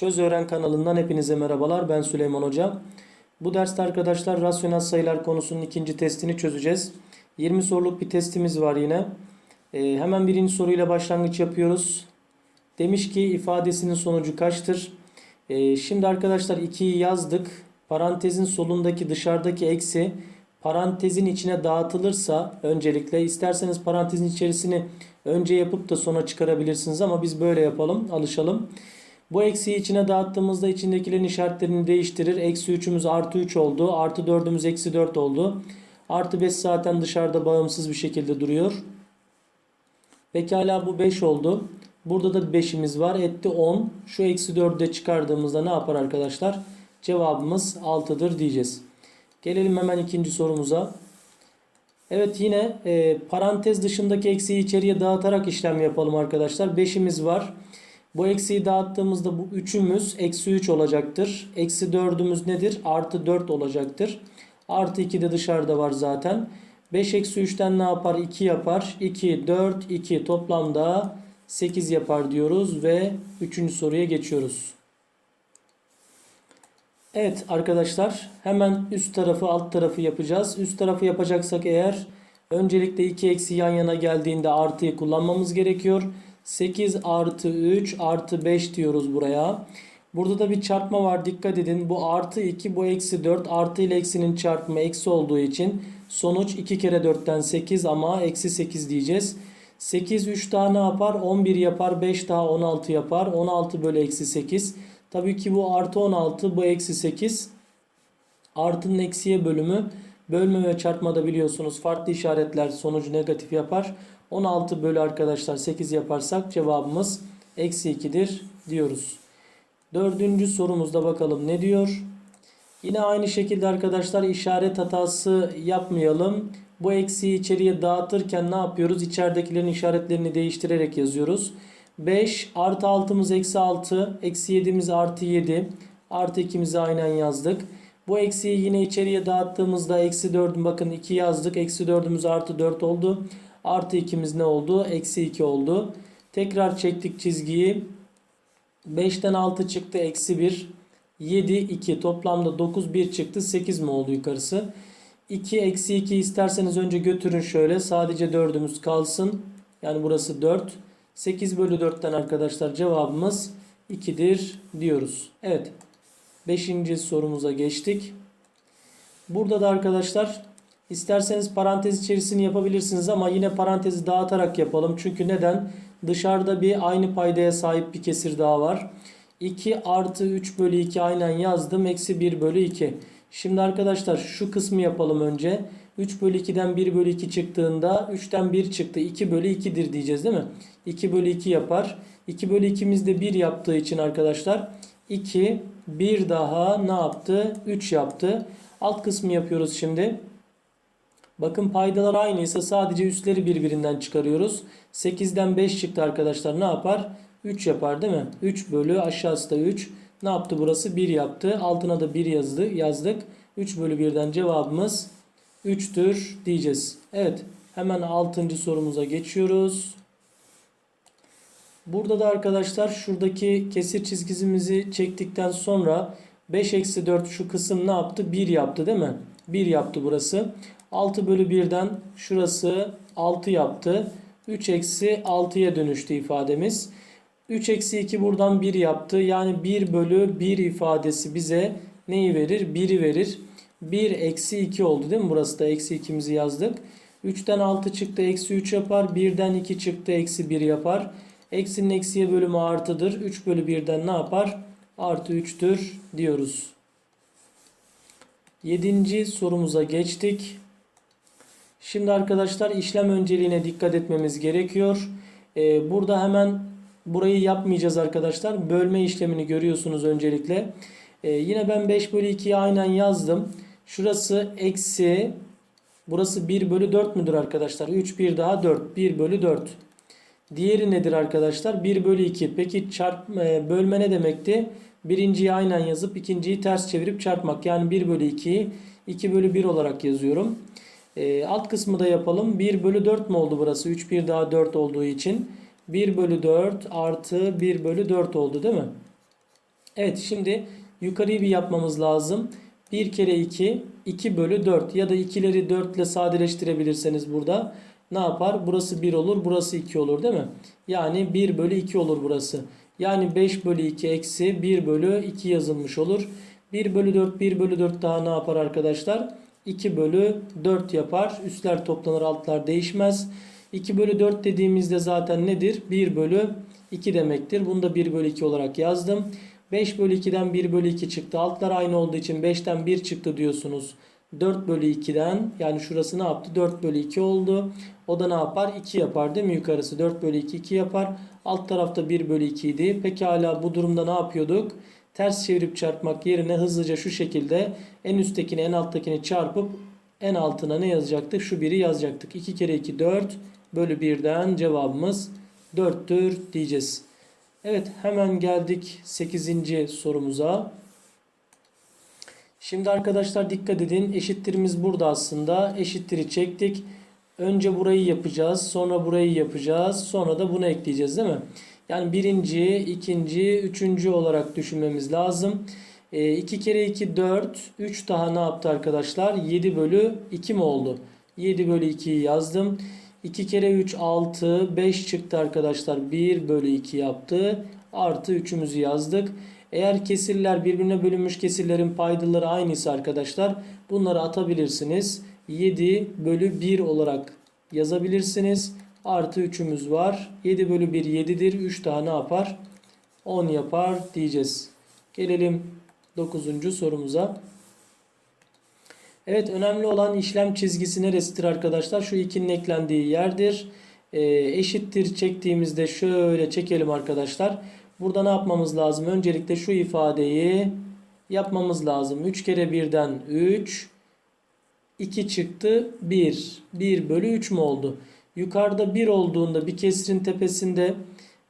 Çöz Öğren kanalından hepinize merhabalar. Ben Süleyman Hoca. Bu derste arkadaşlar rasyonel sayılar konusunun ikinci testini çözeceğiz. 20 soruluk bir testimiz var yine. Ee, hemen birinci soruyla başlangıç yapıyoruz. Demiş ki ifadesinin sonucu kaçtır? Ee, şimdi arkadaşlar 2'yi yazdık. Parantezin solundaki dışarıdaki eksi parantezin içine dağıtılırsa öncelikle isterseniz parantezin içerisini önce yapıp da sona çıkarabilirsiniz ama biz böyle yapalım, alışalım. Bu eksiği içine dağıttığımızda içindekilerin işaretlerini değiştirir. Eksi 3'ümüz artı 3 oldu. Artı 4'ümüz eksi 4 oldu. Artı 5 zaten dışarıda bağımsız bir şekilde duruyor. Pekala bu 5 oldu. Burada da 5'imiz var. Etti 10. Şu eksi 4'ü de çıkardığımızda ne yapar arkadaşlar? Cevabımız 6'dır diyeceğiz. Gelelim hemen ikinci sorumuza. Evet yine e, parantez dışındaki eksiği içeriye dağıtarak işlem yapalım arkadaşlar. 5'imiz var. Bu eksiği dağıttığımızda bu 3'ümüz eksi 3 olacaktır. Eksi 4'ümüz nedir? Artı 4 olacaktır. Artı 2 de dışarıda var zaten. 5 eksi 3'ten ne yapar? 2 yapar. 2, 4, 2 toplamda 8 yapar diyoruz ve 3. soruya geçiyoruz. Evet arkadaşlar hemen üst tarafı alt tarafı yapacağız. Üst tarafı yapacaksak eğer öncelikle 2 eksi yan yana geldiğinde artıyı kullanmamız gerekiyor. 8 artı 3 artı 5 diyoruz buraya. Burada da bir çarpma var dikkat edin. Bu artı 2 bu eksi 4 artı ile eksinin çarpımı eksi olduğu için sonuç 2 kere 4'ten 8 ama eksi 8 diyeceğiz. 8 3 daha ne yapar? 11 yapar. 5 daha 16 yapar. 16 bölü eksi 8. Tabii ki bu artı 16 bu eksi 8. Artının eksiye bölümü. Bölme ve çarpmada biliyorsunuz farklı işaretler sonucu negatif yapar. 16 bölü arkadaşlar 8 yaparsak cevabımız eksi 2'dir diyoruz. Dördüncü sorumuzda bakalım ne diyor. Yine aynı şekilde arkadaşlar işaret hatası yapmayalım. Bu eksiği içeriye dağıtırken ne yapıyoruz? İçeridekilerin işaretlerini değiştirerek yazıyoruz. 5 artı 6'mız eksi 6. Eksi 7'miz artı 7. Artı 2'mizi aynen yazdık. Bu eksiği yine içeriye dağıttığımızda eksi 4 bakın 2 yazdık. Eksi 4'ümüz artı 4 oldu. Artı 2'miz ne oldu? Eksi 2 oldu. Tekrar çektik çizgiyi. 5'ten 6 çıktı. Eksi 1. 7, 2. Toplamda 9, 1 çıktı. 8 mi oldu yukarısı? 2, eksi 2 isterseniz önce götürün şöyle. Sadece 4'ümüz kalsın. Yani burası 4. 8 bölü 4'ten arkadaşlar cevabımız 2'dir diyoruz. Evet. 5. sorumuza geçtik. Burada da arkadaşlar isterseniz parantez içerisini yapabilirsiniz ama yine parantezi dağıtarak yapalım. Çünkü neden? Dışarıda bir aynı paydaya sahip bir kesir daha var. 2 artı 3 bölü 2 aynen yazdım. Eksi 1 bölü 2. Şimdi arkadaşlar şu kısmı yapalım önce. 3 bölü 2'den 1 bölü 2 çıktığında 3'ten 1 çıktı. 2 bölü 2'dir diyeceğiz değil mi? 2 bölü 2 yapar. 2 bölü 2'miz de 1 yaptığı için arkadaşlar 2 bir daha ne yaptı? 3 yaptı. Alt kısmı yapıyoruz şimdi. Bakın paydalar aynıysa sadece üstleri birbirinden çıkarıyoruz. 8'den 5 çıktı arkadaşlar ne yapar? 3 yapar değil mi? 3 bölü aşağısı da 3. Ne yaptı burası? 1 yaptı. Altına da 1 yazdı, yazdık. 3 bölü 1'den cevabımız 3'tür diyeceğiz. Evet hemen 6. sorumuza geçiyoruz. Burada da arkadaşlar şuradaki kesir çizgimizi çektikten sonra 5 eksi 4 şu kısım ne yaptı? 1 yaptı değil mi? 1 yaptı burası. 6 bölü 1'den şurası 6 yaptı. 3 eksi 6'ya dönüştü ifademiz. 3 eksi 2 buradan 1 yaptı. Yani 1 bölü 1 ifadesi bize neyi verir? 1'i verir. 1 eksi 2 oldu değil mi? Burası da eksi 2'mizi yazdık. 3'ten 6 çıktı eksi 3 yapar. 1'den 2 çıktı eksi 1 yapar. Eksinin eksiye bölümü artıdır. 3 bölü 1'den ne yapar? Artı 3'tür diyoruz. 7. sorumuza geçtik. Şimdi arkadaşlar işlem önceliğine dikkat etmemiz gerekiyor. Ee, burada hemen burayı yapmayacağız arkadaşlar. Bölme işlemini görüyorsunuz öncelikle. Ee, yine ben 5 bölü 2'yi aynen yazdım. Şurası eksi burası 1 bölü 4 müdür arkadaşlar? 3 1 daha 4. 1 bölü 4. Diğeri nedir arkadaşlar? 1 bölü 2. Peki çarp, e, bölme ne demekti? Birinciyi aynen yazıp ikinciyi ters çevirip çarpmak. Yani 1 bölü 2'yi 2 bölü 1 olarak yazıyorum. E, alt kısmı da yapalım. 1 bölü 4 mu oldu burası? 3 1 daha 4 olduğu için. 1 bölü 4 artı 1 bölü 4 oldu değil mi? Evet şimdi yukarıyı bir yapmamız lazım. 1 kere 2 2 bölü 4 ya da ikileri 4 ile sadeleştirebilirseniz burada ne yapar? Burası 1 olur burası 2 olur değil mi? Yani 1 bölü 2 olur burası. Yani 5 bölü 2 eksi 1 bölü 2 yazılmış olur. 1 bölü 4 1 bölü 4 daha ne yapar arkadaşlar? 2 bölü 4 yapar. Üstler toplanır altlar değişmez. 2 bölü 4 dediğimizde zaten nedir? 1 bölü 2 demektir. Bunu da 1 bölü 2 olarak yazdım. 5 bölü 2'den 1 bölü 2 çıktı. Altlar aynı olduğu için 5'ten 1 çıktı diyorsunuz. 4 bölü 2'den yani şurası ne yaptı? 4 bölü 2 oldu. O da ne yapar? 2 yapar değil mi yukarısı? 4 bölü 2 2 yapar. Alt tarafta 1 bölü 2 idi. Pekala bu durumda ne yapıyorduk? Ters çevirip çarpmak yerine hızlıca şu şekilde en üsttekini en alttakini çarpıp en altına ne yazacaktık? Şu biri yazacaktık. 2 kere 2 4 bölü 1'den cevabımız 4'tür diyeceğiz. Evet hemen geldik 8. sorumuza. Şimdi arkadaşlar dikkat edin. Eşittirimiz burada aslında. Eşittiri çektik. Önce burayı yapacağız. Sonra burayı yapacağız. Sonra da bunu ekleyeceğiz değil mi? Yani birinci, ikinci, üçüncü olarak düşünmemiz lazım. 2 kere 2 4. 3 daha ne yaptı arkadaşlar? 7 bölü 2 mi oldu? 7 bölü 2'yi yazdım. 2 kere 3 6. 5 çıktı arkadaşlar. 1 bölü 2 yaptı. Artı 3'ümüzü yazdık. Eğer kesirler birbirine bölünmüş kesirlerin paydaları aynıysa arkadaşlar bunları atabilirsiniz. 7 bölü 1 olarak yazabilirsiniz. Artı 3'ümüz var. 7 bölü 1 7'dir. 3 daha ne yapar? 10 yapar diyeceğiz. Gelelim 9. sorumuza. Evet önemli olan işlem çizgisi neresidir arkadaşlar? Şu 2'nin eklendiği yerdir. Ee, eşittir çektiğimizde şöyle çekelim arkadaşlar. Burada ne yapmamız lazım? Öncelikle şu ifadeyi yapmamız lazım. 3 kere 1'den 3. 2 çıktı 1. 1 bölü 3 mü oldu? Yukarıda 1 olduğunda bir kesrin tepesinde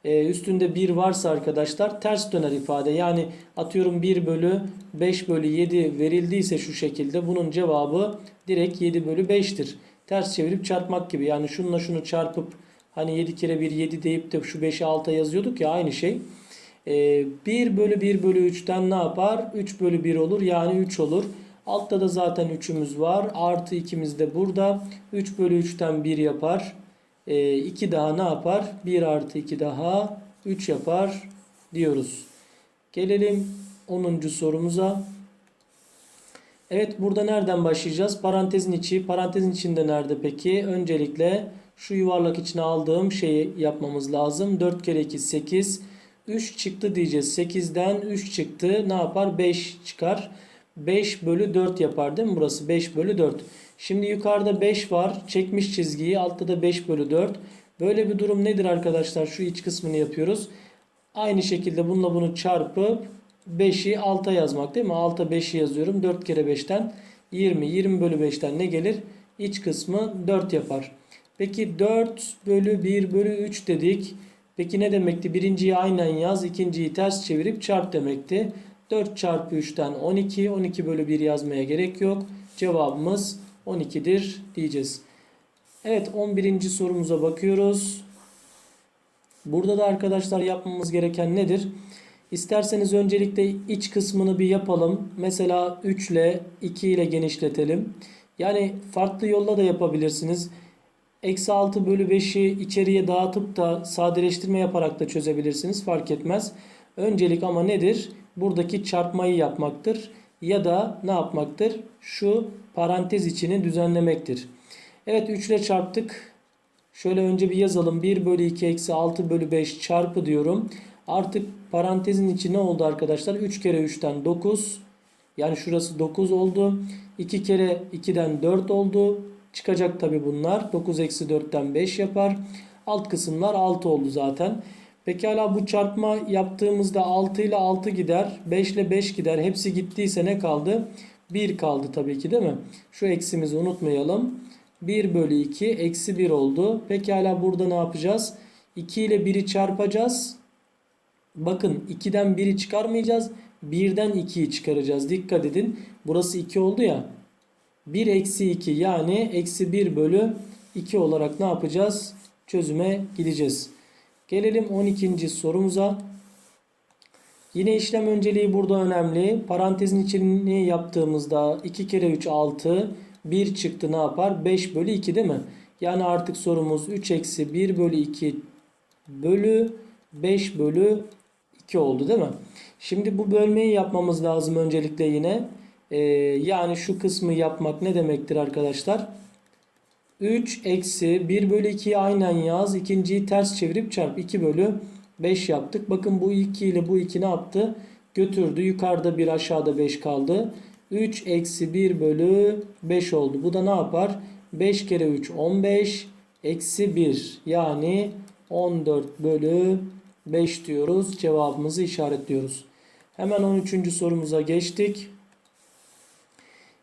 e, üstünde 1 varsa arkadaşlar ters döner ifade. Yani atıyorum 1 bölü 5 bölü 7 verildiyse şu şekilde bunun cevabı direkt 7 bölü 5'tir. Ters çevirip çarpmak gibi. Yani şununla şunu çarpıp hani 7 kere 1 7 deyip de şu 5'i 6'a yazıyorduk ya aynı şey. E, 1 bölü 1 bölü 3'ten ne yapar? 3 bölü 1 olur yani 3 olur. Altta da zaten 3'ümüz var. Artı 2'miz de burada. 3 bölü 3'ten 1 yapar. 2 e, daha ne yapar? 1 artı 2 daha 3 yapar diyoruz. Gelelim 10. sorumuza. Evet burada nereden başlayacağız? Parantezin içi. Parantezin içinde nerede peki? Öncelikle şu yuvarlak içine aldığım şeyi yapmamız lazım. 4 kere 2 8. 3 çıktı diyeceğiz. 8'den 3 çıktı. Ne yapar? 5 çıkar. 5 bölü 4 yapar değil mi burası? 5 bölü 4. Şimdi yukarıda 5 var. Çekmiş çizgiyi. Altta da 5 bölü 4. Böyle bir durum nedir arkadaşlar? Şu iç kısmını yapıyoruz. Aynı şekilde bununla bunu çarpıp 5'i alta yazmak değil mi? Alta 5'i yazıyorum. 4 kere 5'ten 20. 20 bölü 5'ten ne gelir? İç kısmı 4 yapar. Peki 4 bölü 1 bölü 3 dedik. Peki ne demekti? Birinciyi aynen yaz. ikinciyi ters çevirip çarp demekti. 4 çarpı 3'ten 12. 12 bölü 1 yazmaya gerek yok. Cevabımız 12'dir diyeceğiz. Evet 11. sorumuza bakıyoruz. Burada da arkadaşlar yapmamız gereken nedir? İsterseniz öncelikle iç kısmını bir yapalım. Mesela 3 ile 2 ile genişletelim. Yani farklı yolla da yapabilirsiniz. Eksi 6 bölü 5'i içeriye dağıtıp da sadeleştirme yaparak da çözebilirsiniz. Fark etmez. Öncelik ama nedir? Buradaki çarpmayı yapmaktır. Ya da ne yapmaktır? Şu parantez içini düzenlemektir. Evet 3 ile çarptık. Şöyle önce bir yazalım. 1 bölü 2 eksi 6 bölü 5 çarpı diyorum. Artık parantezin içi ne oldu arkadaşlar? 3 kere 3'ten 9. Yani şurası 9 oldu. 2 kere 2'den 4 oldu. Çıkacak tabi bunlar. 9 eksi 4'ten 5 yapar. Alt kısımlar 6 oldu zaten. Pekala bu çarpma yaptığımızda 6 ile 6 gider. 5 ile 5 gider. Hepsi gittiyse ne kaldı? 1 kaldı tabii ki değil mi? Şu eksimizi unutmayalım. 1 bölü 2 eksi 1 oldu. Pekala burada ne yapacağız? 2 ile 1'i çarpacağız. Bakın 2'den 1'i çıkarmayacağız. 1'den 2'yi çıkaracağız. Dikkat edin. Burası 2 oldu ya. 1 eksi 2 yani eksi 1 bölü 2 olarak ne yapacağız? Çözüme gideceğiz. Gelelim 12. sorumuza. Yine işlem önceliği burada önemli. Parantezin içini yaptığımızda 2 kere 3 6. 1 çıktı ne yapar? 5 bölü 2 değil mi? Yani artık sorumuz 3 eksi 1 bölü 2 bölü 5 bölü 2 oldu değil mi? Şimdi bu bölmeyi yapmamız lazım öncelikle yine. Ee, yani şu kısmı yapmak ne demektir arkadaşlar? 3 eksi 1 bölü 2'yi aynen yaz. İkinciyi ters çevirip çarp. 2 bölü 5 yaptık. Bakın bu 2 ile bu 2 ne yaptı? Götürdü. Yukarıda 1 aşağıda 5 kaldı. 3 eksi 1 bölü 5 oldu. Bu da ne yapar? 5 kere 3 15 eksi 1 yani 14 bölü 5 diyoruz. Cevabımızı işaretliyoruz. Hemen 13. sorumuza geçtik.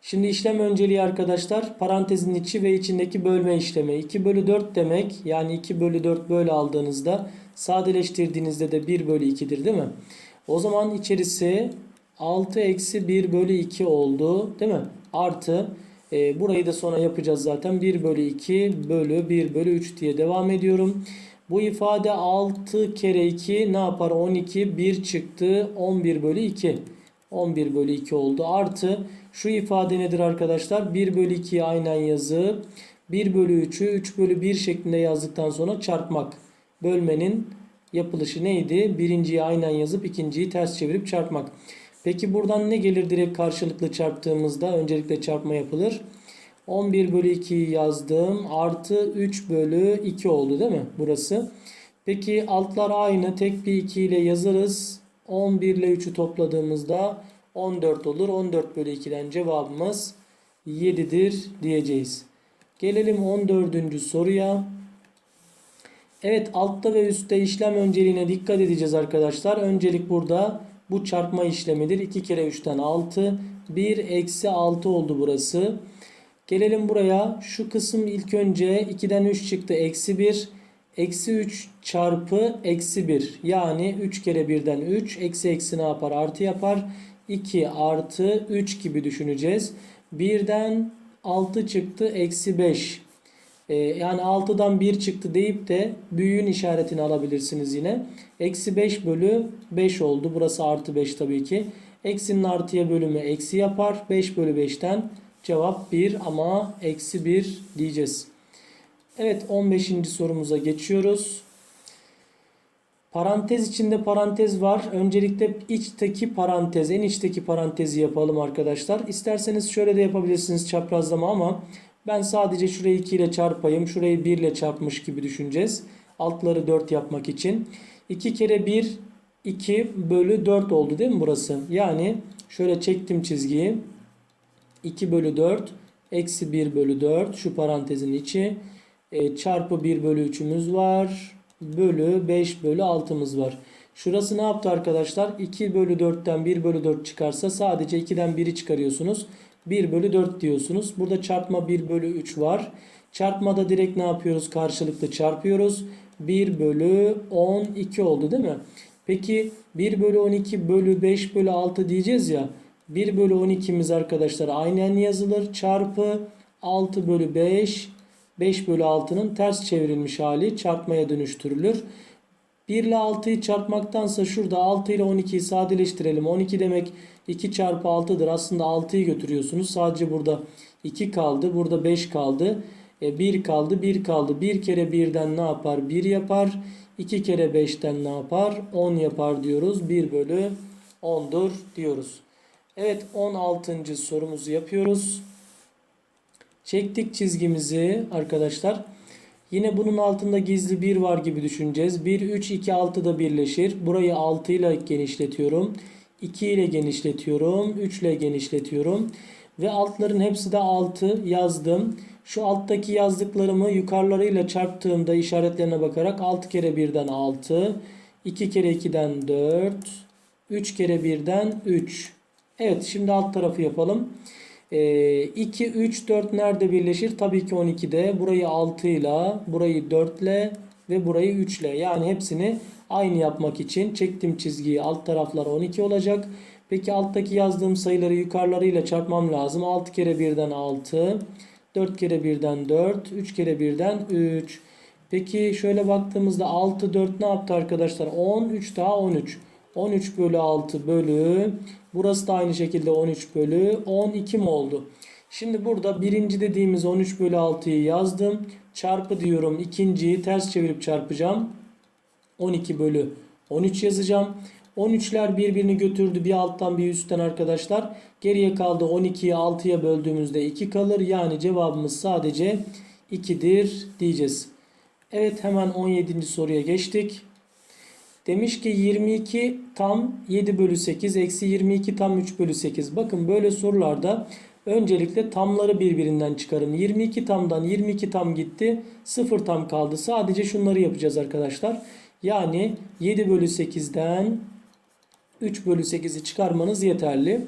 Şimdi işlem önceliği arkadaşlar parantezin içi ve içindeki bölme işlemi. 2 bölü 4 demek yani 2 bölü 4 böyle aldığınızda sadeleştirdiğinizde de 1 bölü 2'dir değil mi? O zaman içerisi 6 eksi 1 bölü 2 oldu değil mi? Artı e, burayı da sonra yapacağız zaten 1 bölü 2 bölü 1 bölü 3 diye devam ediyorum. Bu ifade 6 kere 2 ne yapar? 12 1 çıktı 11 bölü 2. 11 bölü 2 oldu. Artı şu ifade nedir arkadaşlar? 1 bölü 2'yi aynen yazıp 1 bölü 3'ü 3 bölü 1 şeklinde yazdıktan sonra çarpmak. Bölmenin yapılışı neydi? Birinciyi aynen yazıp ikinciyi ters çevirip çarpmak. Peki buradan ne gelir direkt karşılıklı çarptığımızda? Öncelikle çarpma yapılır. 11 bölü 2'yi yazdım. Artı 3 bölü 2 oldu değil mi? Burası. Peki altlar aynı. Tek bir 2 ile yazarız. 11 ile 3'ü topladığımızda 14 olur. 14 bölü 2'den cevabımız 7'dir diyeceğiz. Gelelim 14. soruya. Evet altta ve üstte işlem önceliğine dikkat edeceğiz arkadaşlar. Öncelik burada bu çarpma işlemidir. 2 kere 3'ten 6. 1 eksi 6 oldu burası. Gelelim buraya. Şu kısım ilk önce 2'den 3 çıktı. Eksi 1. Eksi 3 çarpı eksi 1. Yani 3 kere 1'den 3. Eksi eksi ne yapar? Artı yapar. 2 artı 3 gibi düşüneceğiz. 1'den 6 çıktı. Eksi 5. Ee, yani 6'dan 1 çıktı deyip de büyüğün işaretini alabilirsiniz yine. Eksi 5 bölü 5 oldu. Burası artı 5 tabii ki. Eksinin artıya bölümü eksi yapar. 5 bölü 5'ten cevap 1 ama eksi 1 diyeceğiz. Evet 15. sorumuza geçiyoruz. Parantez içinde parantez var. Öncelikle içteki parantez, en içteki parantezi yapalım arkadaşlar. İsterseniz şöyle de yapabilirsiniz çaprazlama ama ben sadece şurayı 2 ile çarpayım. Şurayı 1 ile çarpmış gibi düşüneceğiz. Altları 4 yapmak için. 2 kere 1 2 bölü 4 oldu değil mi burası? Yani şöyle çektim çizgiyi. 2 bölü 4 eksi 1 bölü 4 şu parantezin içi. E, çarpı 1 bölü 3'ümüz var. Bölü 5 bölü 6'mız var. Şurası ne yaptı arkadaşlar? 2 bölü 4'ten 1 bölü 4 çıkarsa sadece 2'den 1'i çıkarıyorsunuz. 1 bölü 4 diyorsunuz. Burada çarpma 1 bölü 3 var. Çarpmada direkt ne yapıyoruz? Karşılıklı çarpıyoruz. 1 bölü 12 oldu değil mi? Peki 1 bölü 12 bölü 5 bölü 6 diyeceğiz ya. 1 bölü 12'miz arkadaşlar aynen yazılır. Çarpı 6 bölü 5 5 bölü 6'nın ters çevrilmiş hali çarpmaya dönüştürülür. 1 ile 6'yı çarpmaktansa şurada 6 ile 12'yi sadeleştirelim. 12 demek 2 çarpı 6'dır. Aslında 6'yı götürüyorsunuz. Sadece burada 2 kaldı. Burada 5 kaldı. E 1 kaldı. 1 kaldı. 1 kere 1'den ne yapar? 1 yapar. 2 kere 5'ten ne yapar? 10 yapar diyoruz. 1 bölü 10'dur diyoruz. Evet 16. sorumuzu yapıyoruz. Çektik çizgimizi arkadaşlar. Yine bunun altında gizli 1 var gibi düşüneceğiz. 1, 3, 2, 6 da birleşir. Burayı 6 ile genişletiyorum. 2 ile genişletiyorum. 3 ile genişletiyorum. Ve altların hepsi de 6 yazdım. Şu alttaki yazdıklarımı yukarılarıyla çarptığımda işaretlerine bakarak 6 kere 1'den 6. 2 kere 2'den 4. 3 kere 1'den 3. Evet şimdi alt tarafı yapalım. 2, 3, 4 nerede birleşir? Tabii ki 12'de. Burayı 6 ile, burayı 4 ile ve burayı 3 ile. Yani hepsini aynı yapmak için çektim çizgiyi. Alt taraflar 12 olacak. Peki alttaki yazdığım sayıları yukarılarıyla çarpmam lazım. 6 kere 1'den 6. 4 kere 1'den 4. 3 kere 1'den 3. Peki şöyle baktığımızda 6, 4 ne yaptı arkadaşlar? 10, 3 daha 13. 13 bölü 6 bölü. Burası da aynı şekilde 13 bölü 12 mi oldu? Şimdi burada birinci dediğimiz 13 bölü 6'yı yazdım. Çarpı diyorum. ikinciyi ters çevirip çarpacağım. 12 bölü 13 yazacağım. 13'ler birbirini götürdü bir alttan bir üstten arkadaşlar. Geriye kaldı 12'yi 6'ya böldüğümüzde 2 kalır. Yani cevabımız sadece 2'dir diyeceğiz. Evet hemen 17. soruya geçtik. Demiş ki 22 tam 7 bölü 8 eksi 22 tam 3 bölü 8. Bakın böyle sorularda öncelikle tamları birbirinden çıkarın. 22 tamdan 22 tam gitti. 0 tam kaldı. Sadece şunları yapacağız arkadaşlar. Yani 7 bölü 8'den 3 bölü 8'i çıkarmanız yeterli.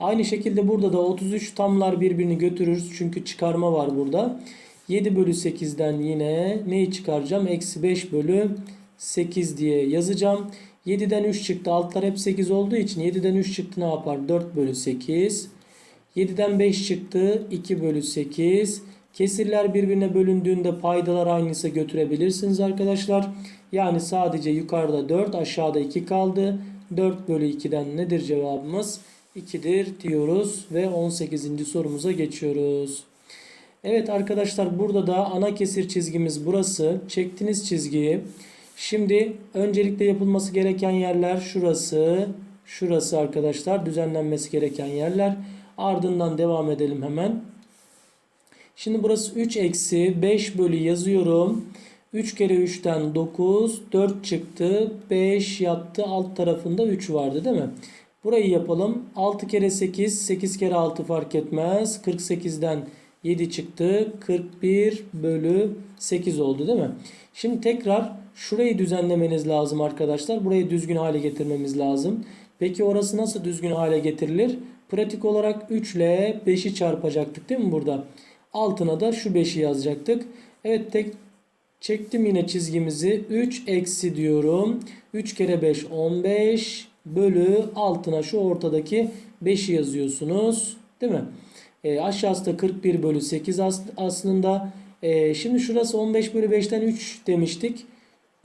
Aynı şekilde burada da 33 tamlar birbirini götürür. Çünkü çıkarma var burada. 7 bölü 8'den yine neyi çıkaracağım? Eksi 5 bölü 8 diye yazacağım. 7'den 3 çıktı. Altlar hep 8 olduğu için 7'den 3 çıktı ne yapar? 4 bölü 8. 7'den 5 çıktı. 2 bölü 8. Kesirler birbirine bölündüğünde paydalar aynıysa götürebilirsiniz arkadaşlar. Yani sadece yukarıda 4 aşağıda 2 kaldı. 4 bölü 2'den nedir cevabımız? 2'dir diyoruz ve 18. sorumuza geçiyoruz. Evet arkadaşlar burada da ana kesir çizgimiz burası. Çektiğiniz çizgiyi. Şimdi öncelikle yapılması gereken yerler şurası. Şurası arkadaşlar düzenlenmesi gereken yerler. Ardından devam edelim hemen. Şimdi burası 3 eksi 5 bölü yazıyorum. 3 kere 3'ten 9 4 çıktı 5 yaptı alt tarafında 3 vardı değil mi? Burayı yapalım 6 kere 8 8 kere 6 fark etmez 48'den 7 çıktı 41 bölü 8 oldu değil mi? Şimdi tekrar şurayı düzenlemeniz lazım arkadaşlar burayı düzgün hale getirmemiz lazım. Peki orası nasıl düzgün hale getirilir? Pratik olarak 3 ile 5'i çarpacaktık değil mi burada? Altına da şu 5'i yazacaktık. Evet tek Çektim yine çizgimizi. 3 eksi diyorum. 3 kere 5 15 bölü altına şu ortadaki 5'i yazıyorsunuz. Değil mi? E, aşağısı da 41 bölü 8 as aslında. E, şimdi şurası 15 bölü 5'ten 3 demiştik.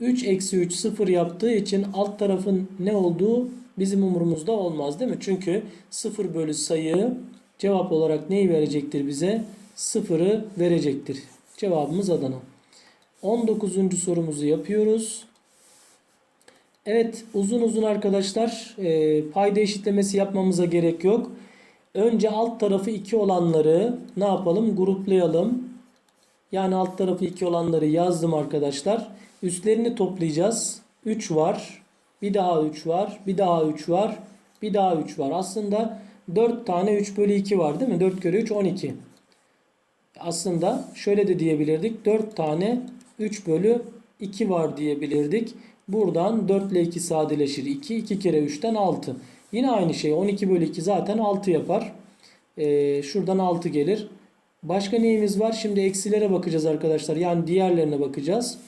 3 eksi 3 0 yaptığı için alt tarafın ne olduğu bizim umurumuzda olmaz değil mi? Çünkü 0 bölü sayı cevap olarak neyi verecektir bize? 0'ı verecektir. Cevabımız Adana. 19. sorumuzu yapıyoruz. Evet uzun uzun arkadaşlar e, payda eşitlemesi yapmamıza gerek yok. Önce alt tarafı 2 olanları ne yapalım? Gruplayalım. Yani alt tarafı 2 olanları yazdım arkadaşlar. Üstlerini toplayacağız. 3 var. Bir daha 3 var. Bir daha 3 var. Bir daha 3 var. Aslında 4 tane 3 bölü 2 var değil mi? 4 kere 3 12. Aslında şöyle de diyebilirdik. 4 tane 3 bölü 2 var diyebilirdik. Buradan 4 ile 2 sadeleşir. 2, 2 kere 3'ten 6. Yine aynı şey 12 bölü 2 zaten 6 yapar. Ee, şuradan 6 gelir. Başka neyimiz var? Şimdi eksilere bakacağız arkadaşlar. Yani diğerlerine bakacağız.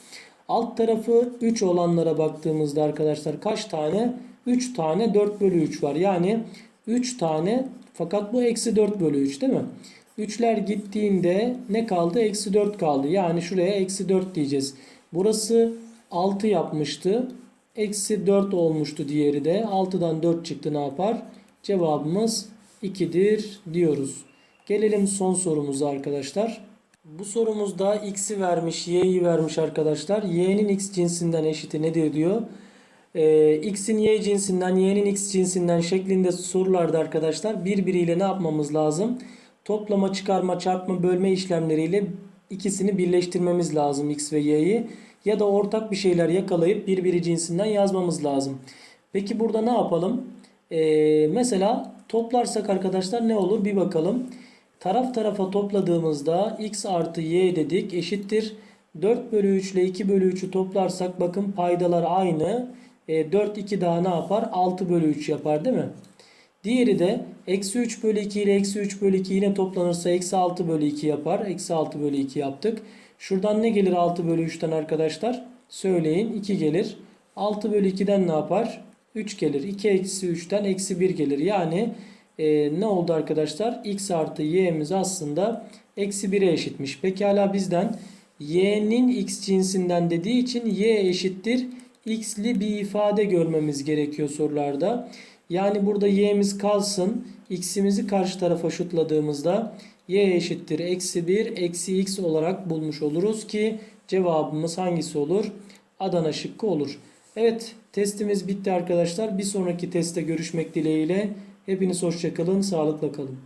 Alt tarafı 3 olanlara baktığımızda arkadaşlar kaç tane? 3 tane 4 bölü 3 var. Yani 3 tane fakat bu eksi 4 bölü 3 değil mi? 3'ler gittiğinde ne kaldı? Eksi 4 kaldı. Yani şuraya eksi 4 diyeceğiz. Burası 6 yapmıştı. Eksi 4 olmuştu diğeri de. 6'dan 4 çıktı ne yapar? Cevabımız 2'dir diyoruz. Gelelim son sorumuza arkadaşlar. Bu sorumuzda x'i vermiş, y'yi vermiş arkadaşlar. y'nin x cinsinden eşiti nedir diyor. Ee, x'in y cinsinden, y'nin x cinsinden şeklinde sorularda arkadaşlar birbiriyle ne yapmamız lazım? toplama, çıkarma, çarpma, bölme işlemleriyle ikisini birleştirmemiz lazım x ve y'yi. Ya da ortak bir şeyler yakalayıp birbiri cinsinden yazmamız lazım. Peki burada ne yapalım? Ee, mesela toplarsak arkadaşlar ne olur bir bakalım. Taraf tarafa topladığımızda x artı y dedik eşittir. 4 bölü 3 ile 2 bölü 3'ü toplarsak bakın paydalar aynı. E, 4 2 daha ne yapar? 6 bölü 3 yapar değil mi? Diğeri de eksi 3 bölü 2 ile eksi 3 bölü 2 yine toplanırsa eksi 6 bölü 2 yapar. Eksi 6 bölü 2 yaptık. Şuradan ne gelir 6 bölü 3'ten arkadaşlar? Söyleyin 2 gelir. 6 bölü 2'den ne yapar? 3 gelir. 2 eksi 3'ten eksi 1 gelir. Yani e, ne oldu arkadaşlar? x artı y'miz aslında eksi 1'e eşitmiş. Peki hala bizden y'nin x cinsinden dediği için y eşittir x'li bir ifade görmemiz gerekiyor sorularda. Yani burada y'miz kalsın. x'imizi karşı tarafa şutladığımızda y eşittir eksi 1 eksi x olarak bulmuş oluruz ki cevabımız hangisi olur? Adana şıkkı olur. Evet testimiz bitti arkadaşlar. Bir sonraki testte görüşmek dileğiyle. Hepiniz hoşçakalın, sağlıkla kalın.